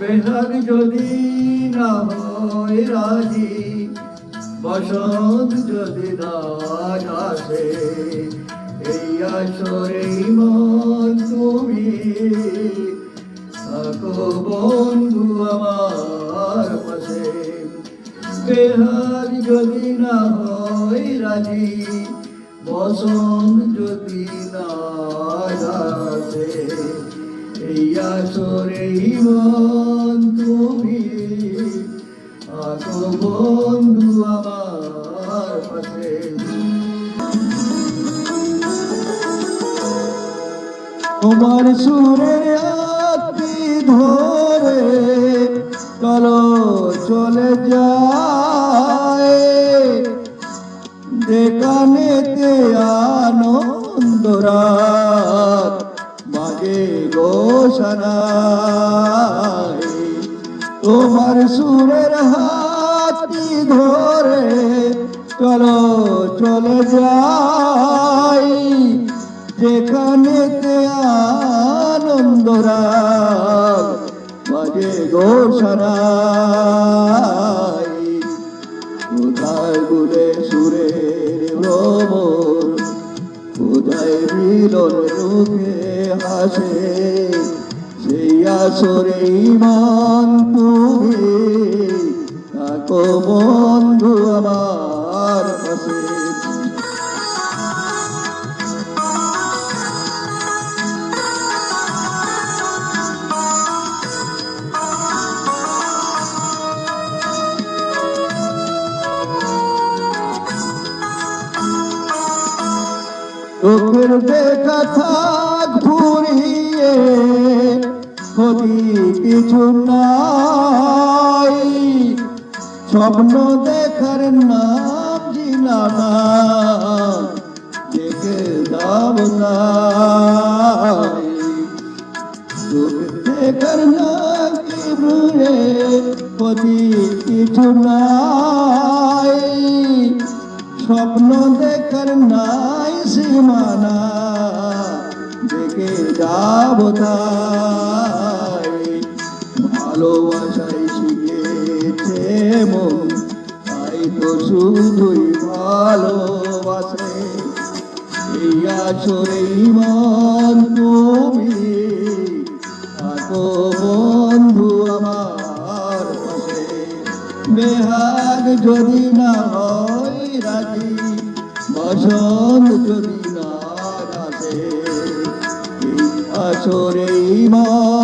বেহাগ যদি না হয় রাজি, বসন্ত যদি না আসে, এই আসরে মন তুমি। থাকো বন্ধু আমার পাশে, বেহাগ যদি না হয় রাজি, বসন্ত যদি না আসে, এই আসরে মন বন্ধু আমার পাশে। তোমার সুরে আতি ধরে চলো চলে যায়। যেখানেতে আনন্দ রাত বাজে গোসানায় তোমার সুরের হাতি ধরে চলো, চলে যাই। যেখানেতে আনন্দ রাত বাজে কোথায় গুলে সুরের ভ্রমর কোথায় মিলন রূপে হাসে। সেই আসরে ইমান তুমি থাকো বন্ধু আমার পাশে চোখের দেখা থাক ঘুরিয়ে কিছু নাই। স্বপ্ন দেখার নাম জিলানা, দেখে দাম দেখার নাম ঘুরে ক্ষতি কিছু নাই। স্বপ্ন দেখার নাই সীমানা, দেখে যাব তাই ভালোবাসাই শিখেছে মন, তাই তো শুধুই ভালোবাসে। এই আসরে মন তুমি বন্ধু আমার পাশে। বেহাগ যদি না হয় রাজি, বসন্ত যদি না আসে। আসরে মন